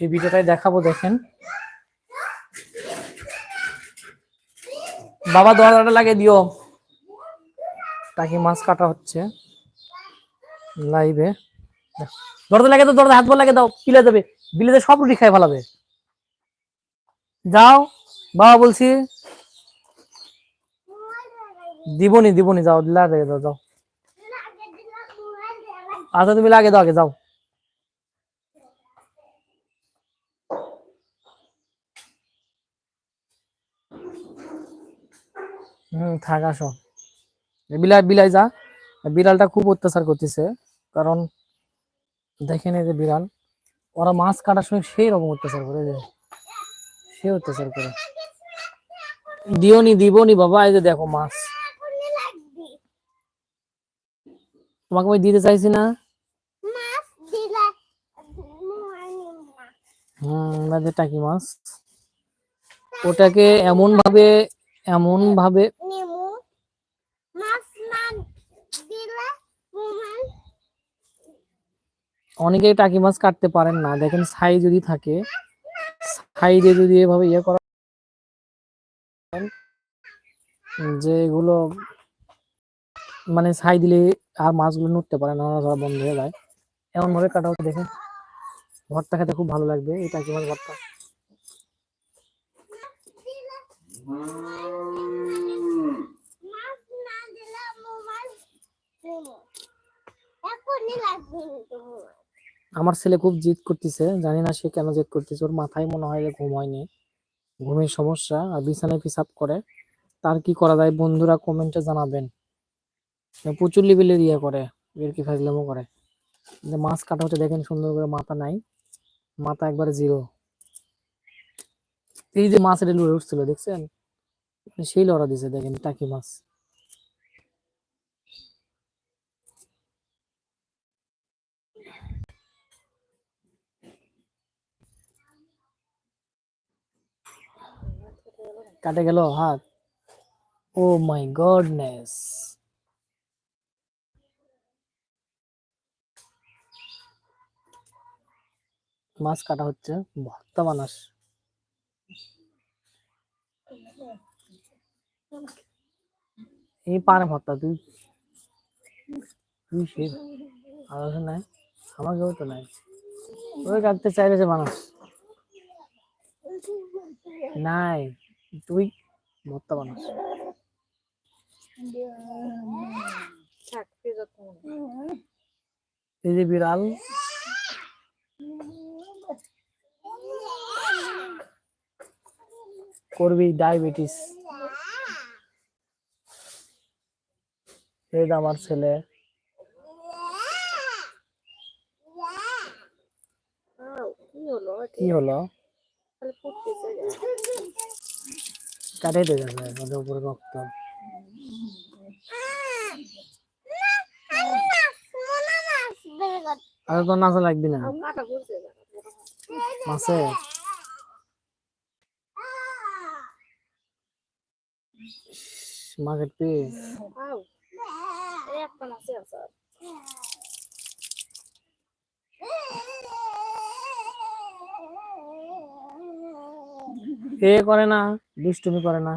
সেই ভিডিওটাই দেখাবো, দেখেন। বাবা দরজাটা লাগিয়ে দিও। টাকি মাছ কাটা হচ্ছে লাইভে। দরজা লাগে তো দরজা হাত বল লাগে দাও, পিলে দেবে বিলেতে সব রুটি খাই ফেলাবে। যাও, বাবা বলছি, দিবনি দিবনি, যাও লাগে দাও, যাও। আচ্ছা তুমি লাগে দাও আগে, যাও। হুম থাক আসো। বিলাই বিলাই যা। বিড়ালটা খুব অত্যাচার করতেছে কারণ দেখেন এই যে বিড়াল ওরা মাছ কাটার সময় সেই রকম অত্যাচার করে যে সে অত্যাচার করে। দিওনি দিবনি বাবা এই যে দেখো মাছ। তোমাকে আমি দিতে চাইছি না? হম টাকি মাছ? ওটাকে এমন ভাবে এমন ভাবে দিলে মোবাইল অনেকে টাকি মাছ কাটতে পারেন না। দেখেন ছাই যদি থাকে সাইডে যদি এভাবে ইয়ে করা যে এগুলো মানে ছাই দিলে আর মাছগুলো নড়তে পারে না ধরা বন্ধ হয়ে যায়। এমন ভাবে কাটা হচ্ছে দেখেন। ভর্তা খেতে খুব ভালো লাগবে এই টাকি মাছ ভর্তা মাছ না দিলে মোবাইল নেমু এখনই লাগবে কিন্তু মোবাইল আমার ছেলে খুব জিদ করতেছে, জানি না সে কেন জিদ করতেছে। ওর মাথায় মনে হয় যে ঘুম হয়নি। ঘুমের সমস্যা, আর বিছানায় পিসাব করে। তার কি করা যায়? বন্ধুরা কমেন্টে জানাবেন। প্রচুর লেভেলের ইয়ে করে এর কি ফাজলামো করে। যে মাছ কাটা হচ্ছে, দেখেন সুন্দর করে মাথা নাই। মাথা একবারে জিরো এই যে মাছের লুড়ে উঠছিল, দেখছেন? মানে সেই লড়া দিছে, দেখেন টাকি মাছ। কাটে গেল হাত। ও মাই গডনেস। মাছ কাটা হচ্ছে, ভর্তা বানাস। এই পারে ভর্তা, তুই তুই সে আলোচনা নাই, আমাকেও তো নাই। ওই কাটতে চাইলে যে বানাস। নাই। তুই ভর্তা বানাস এই যে বিড়াল। করবি ডায়াবেটিস। এই আমার ছেলে। কি হলো? কি হলো? তাহলে ফুটতেছে কাটাই তো যাবে ওদের উপরে রক্ত। আর তো নাচা লাগবি না? মাসে মার্কেট একটা আছে। এ করে না দুষ্টুমি করে না।